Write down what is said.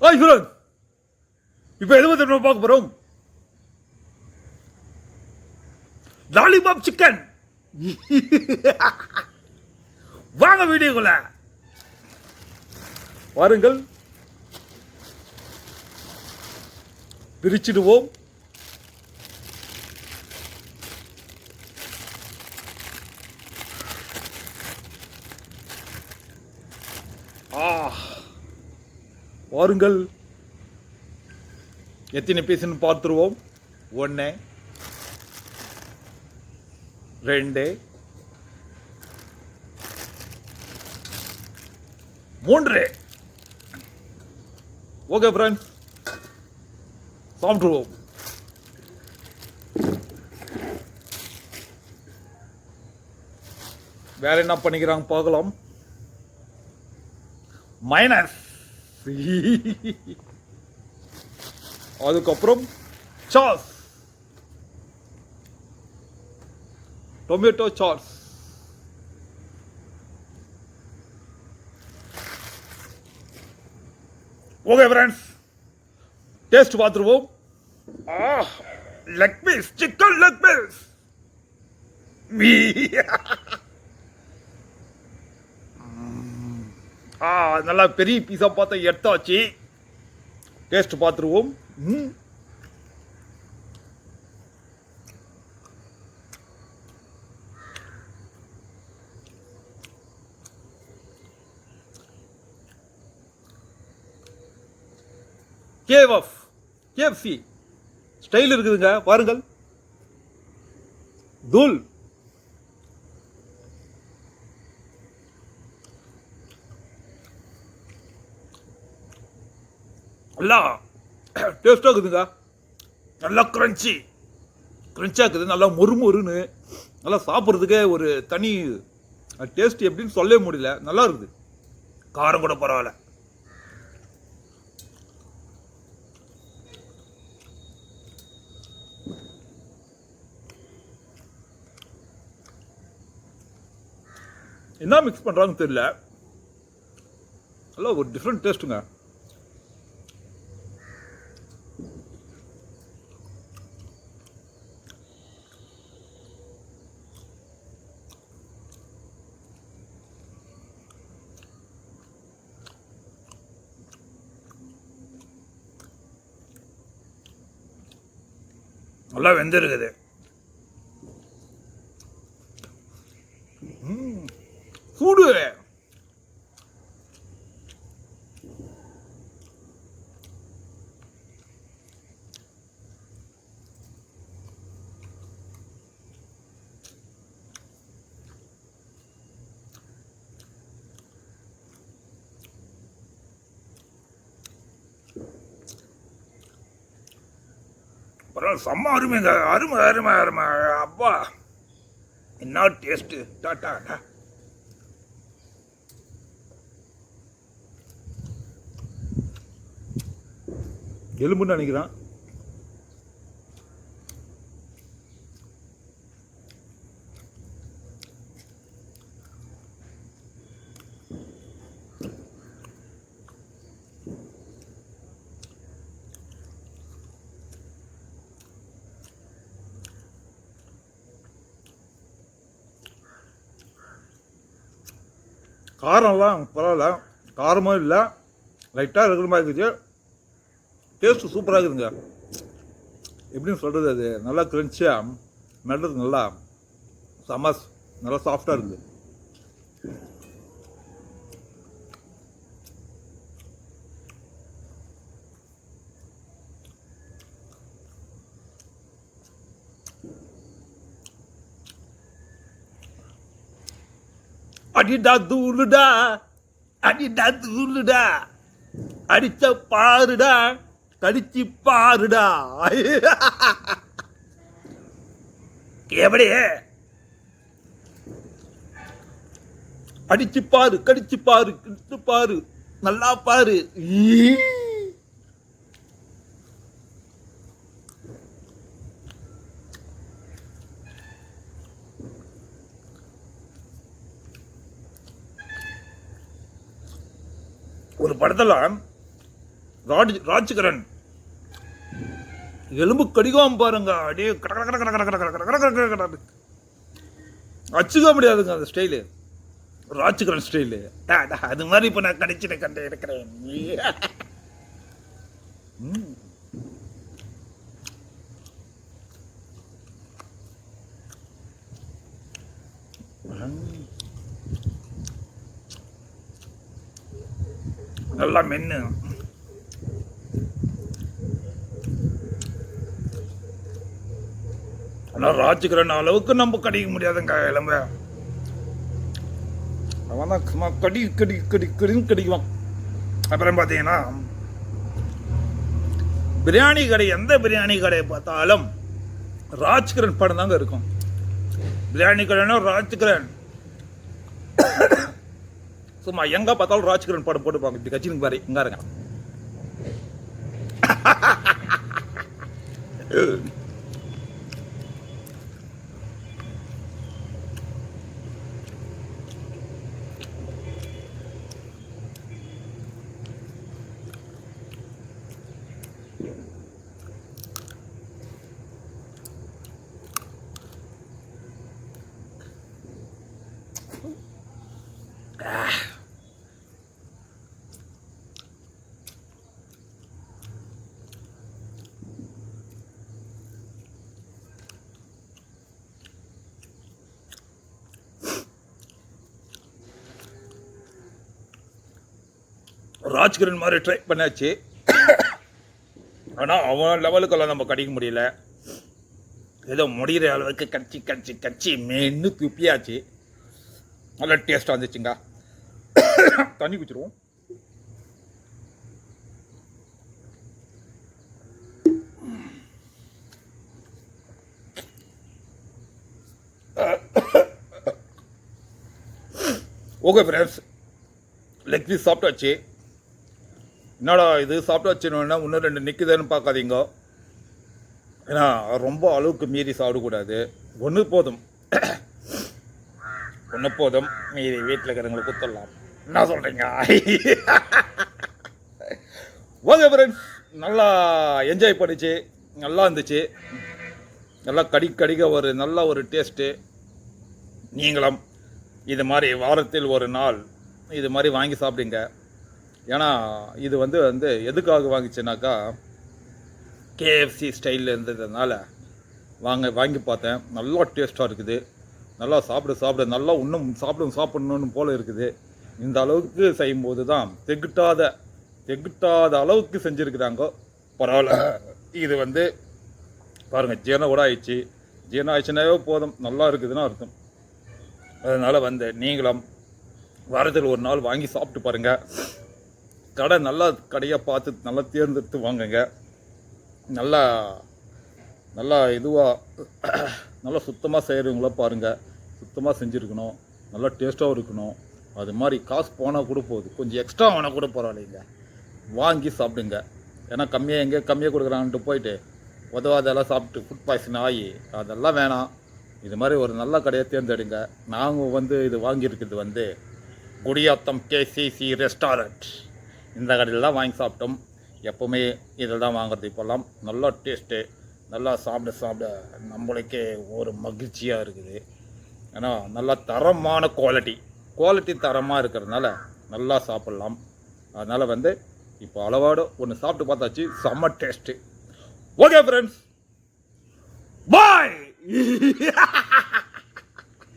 ஓய் ஃபிரோஸ் இப்போ எது பத்தி பார்க்க போகிறோம் லாலிபாப் சிக்கன் வாங்க வீடியோக்குள்ள. வாருங்கள். பிரிச்சிடுவோம் ஆ வாருங்கள். எத்தனை பீஸ்னு பார்த்துருவோம். ஒன்று ரெண்டு மூன்று. ஓகே ஃப்ரெண்ட்ஸ் சாப்பிட்ருவோம் வேற என்ன பண்ணிக்கிறாங்க பார்க்கலாம். மைனஸ் அதுக்கப்புறம் sauce tomato sauce okay friends taste பார்த்துருவோம். ஆ leg piece chicken leg piece me நல்லா பெரிய பீஸாக பார்த்தா எடுத்தாச்சு. டேஸ்ட் பார்த்துருவோம். ம். கேஎஃப் கேஎஃப்சி ஸ்டைல் இருக்குதுங்க பாருங்கள். தூள். நல்லா டேஸ்ட்டாக இருக்குதுங்க. நல்லா க்ரன்ச்சி க்ரன்ச்சாக இருக்குது. நல்லா மொறு மொறுன்னு. நல்லா சாப்பிட்றதுக்கே ஒரு தனி டேஸ்ட் எப்படின்னு சொல்லவே முடியல. நல்லா இருக்குது. காரம் கூட பரவாயில்ல. என்ன மிக்ஸ் பண்ணுறாங்கன்னு தெரியல. நல்லா ஒரு டிஃப்ரெண்ட் டேஸ்ட்டுங்க நல்லா வெந்திருக்குது. ம், பரவாயில்ல செம்ம அருமைங்க. அருமை அருமை அருமை. அப்பா. என்ன டேஸ்ட்டு டாட்டா டா எலும்புன்னு நினைக்கிறான். காரம்லாம் பரவாயில்ல. காரமும் இல்லை. லைட்டாக இருக்கிற மாதிரி இருக்குது. டேஸ்ட்டு சூப்பராக இருக்குதுங்க. எப்படின்னு சொல்கிறது அது? நல்லா கிரன்ச்சியாக மெல்றது நல்லா செம்ம நல்லா சாஃப்டாக இருக்குது. அடிடா தூளுடா அடிடா தூளுடா அடிச்ச பாருடா கடிச்சு பாருடா. எப்படி அடிச்சு பாரு கடிச்சு பாரு கிட்டு பாரு நல்லா பாரு. ஒரு படத்தில் ராஜ் ராஜ்கரன் எலும்பு கடிகம் பாருங்க அப்படியே கட கட கட கட கட கட கட கட கட கட அச்சுக்க முடியாதுங்க அந்த ஸ்டைலு ராஜ்கரன் ஸ்டைலு அது மாதிரி இப்போ நான் கடிச்சிட கண்டு இருக்கிறேன் ம். நல்லா மென்னு ஆனால் ராஜ்கிரண் அளவுக்கு நம்ம கடிக்க முடியாதுங்க இளம்ப அவன் தான் சும்மா கடி கடி கடி கடின்னு கடிக்குவான் அப்புறம் பார்த்தீங்கன்னா பிரியாணி கடை எந்த பிரியாணி கடையை பார்த்தாலும் ராஜ்கிரண் படம் தாங்க இருக்கும் பிரியாணி கடைனா ராஜ்கிரண் சும்மா எங்கே பார்த்தாலும் ராஜ்கிரண் படம் போட்டுப்பாங்க. இப்படி கட்சினுக்கு பாரு இங்காருங்க ராஜ்கிரண் மாதிரி ட்ரை பண்ணாச்சு. ஆனால் அவன் லெவலுக்கெல்லாம் நம்ம கிடைக்க முடியல. ஏதோ முடிகிற அளவுக்கு கட்சி கட்சி கட்சி மென்னு துப்பியாச்சு. நல்ல டேஸ்ட்டாக வந்துச்சுங்க தண்ணி குச்சிருவோம் ஓகே ஃப்ரெண்ட்ஸ் லெக் பீஸ் சாப்பிட்டாச்சு. என்னடா இது? சாப்பிட்டாச்சுன்னா இன்னும் ரெண்டு நிற்குதுன்னு பார்க்காதீங்க. ஏன்னா ரொம்ப அளவுக்கு மீறி சாப்பிடக்கூடாது. ஒன்று போதும். ஒன்று போதும். மீறி வீட்டில் இருக்கிறவங்களுக்கு குத்தரலாம் என்ன சொல்கிறீங்க ஓகே ஃப்ரெண்ட்ஸ் நல்லா என்ஜாய் பண்ணிச்சு. நல்லா இருந்துச்சு. நல்லா கடி கடிக்க ஒரு நல்ல ஒரு டேஸ்ட்டு நீங்களும் இது மாதிரி வாரத்தில் ஒரு நாள் இது மாதிரி வாங்கி சாப்பிடுங்க. ஏன்னா இது வந்து வந்து எதுக்காக வாங்கிச்சுனாக்கா கேஎஃப்சி ஸ்டைலில் இருந்ததுனால வாங்க வாங்கி பார்த்தேன். நல்லா டேஸ்ட்டாக இருக்குது. நல்லா சாப்பிட சாப்பிட. நல்லா இன்னும் சாப்பிடும் சாப்பிடணும்னு போல் இருக்குது. இந்த அளவுக்கு செய்யும்போது தான் தெகுட்டாத தெகுட்டாத அளவுக்கு செஞ்சுருக்குறாங்க பரவாயில்ல. இது வந்து பாருங்கள் ஜீரணம் கூட ஆயிடுச்சு. ஜீரணம் ஆயிடுச்சுனாவே போதும். நல்லா இருக்குதுன்னு அர்த்தம். அதனால் வந்து நீங்களும் வாரத்தில் ஒரு நாள் வாங்கி சாப்பிட்டு பாருங்கள் கடை நல்லா கடையாக பார்த்து நல்லா தேர்ந்தெடுத்து வாங்குங்க. நல்லா நல்லா இதுவாக நல்லா சுத்தமாக செய்கிறவங்கள பாருங்கள் சுத்தமாக செஞ்சுருக்கணும். நல்லா டேஸ்ட்டாகவும் இருக்கணும். அது மாதிரி காசு போனால் கூட போகுது கொஞ்சம் எக்ஸ்ட்ரா வேணால் கூட பரவாயில்லைங்க. வாங்கி சாப்பிடுங்க. ஏன்னா கம்மியாக எங்கேயோ கம்மியாக கொடுக்குறாங்கன்ட்டு போயிட்டு உதவாதெல்லாம் சாப்பிட்டு ஃபுட் பாய்சன் ஆகி அதெல்லாம் வேணாம். இது மாதிரி ஒரு நல்ல கடையை தேர்ந்தெடுங்க. நாங்கள் வந்து இது வாங்கியிருக்கிறது வந்து குடியாத்தம் கேசிசி ரெஸ்டாரண்ட். இந்த கடையில் தான் வாங்கி சாப்பிட்டோம். எப்போவுமே இதில் தான் வாங்குறது இப்போல்லாம். நல்லா டேஸ்ட்டு நல்லா சாப்பிட சாப்பிட நம்மளுக்கே ஒரு மகிழ்ச்சியாக இருக்குது. ஏன்னா நல்லா தரமான குவாலிட்டி குவாலிட்டி தரமாக இருக்கிறதுனால நல்லா சாப்பிட்லாம். அதனால் வந்து இப்போ அளவோடு ஒன்று சாப்பிட்டு பார்த்தாச்சு. செம்ம டேஸ்ட்டு ஓகே ஃப்ரெண்ட்ஸ் பாய்